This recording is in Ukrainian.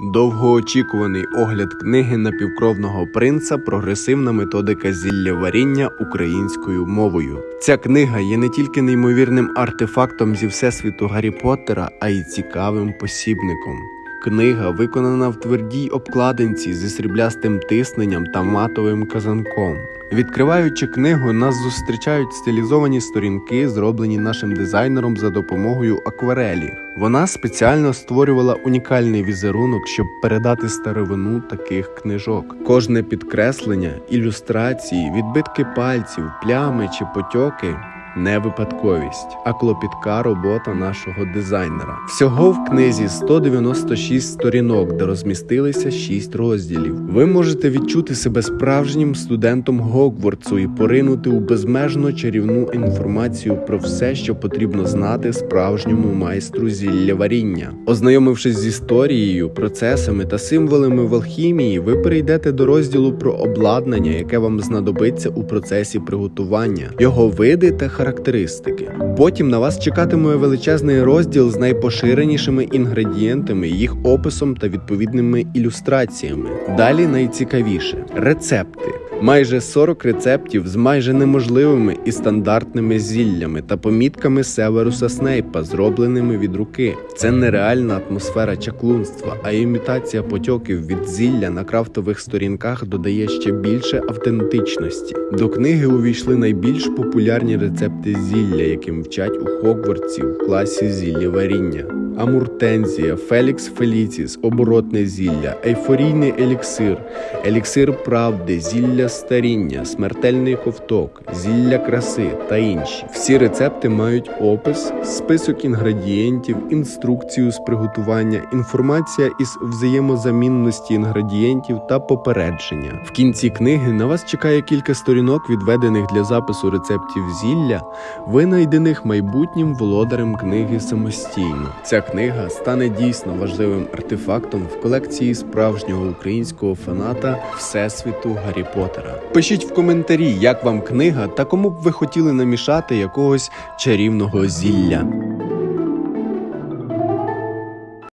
Довгоочікуваний огляд книги напівкровного принца Прогресивна методика зілляваріння українською мовою. Ця книга є не тільки неймовірним артефактом зі всесвіту Гаррі Поттера, а й цікавим посібником. Книга виконана в твердій обкладинці зі сріблястим тисненням та матовим казанком. Відкриваючи книгу, нас зустрічають стилізовані сторінки, зроблені нашим дизайнером за допомогою акварелі. Вона спеціально створювала унікальний візерунок, щоб передати старовину таких книжок. Кожне підкреслення, ілюстрації, відбитки пальців, плями чи потьоки. Не випадковість, а клопітка робота нашого дизайнера. Всього в книзі 196 сторінок, де розмістилися 6 розділів. Ви можете відчути себе справжнім студентом Гогвартсу і поринути у безмежно чарівну інформацію про все, що потрібно знати справжньому майстру зілля варіння. Ознайомившись з історією, процесами та символами в алхімії, ви перейдете до розділу про обладнання, яке вам знадобиться у процесі приготування, його види та характеристики. Потім на вас чекатиме величезний розділ з найпоширенішими інгредієнтами, їх описом та відповідними ілюстраціями. Далі найцікавіше рецепти. Майже 40 рецептів з майже неможливими і стандартними зіллями та помітками Северуса Снейпа, зробленими від руки. Це нереальна атмосфера чаклунства, а імітація потьоків від зілля на крафтових сторінках додає ще більше автентичності. До книги увійшли найбільш популярні рецепти зілля, яким вчать у Хогвартсі в класі зілля варіння. Амуртензія, Фелікс Феліціс, оборотне зілля, ейфорійний еліксир, еліксир правди, зілля старіння, смертельний ковток, зілля краси та інші. Всі рецепти мають опис, список інгредієнтів, інструкцію з приготування, інформація із взаємозамінності інгредієнтів та попередження. В кінці книги на вас чекає кілька сторінок, відведених для запису рецептів зілля, винайдених майбутнім володарем книги самостійно. Ця книга стане дійсно важливим артефактом в колекції справжнього українського фаната Всесвіту Гаррі Поттера. Пишіть в коментарі, як вам книга та кому б ви хотіли намішати якогось чарівного зілля.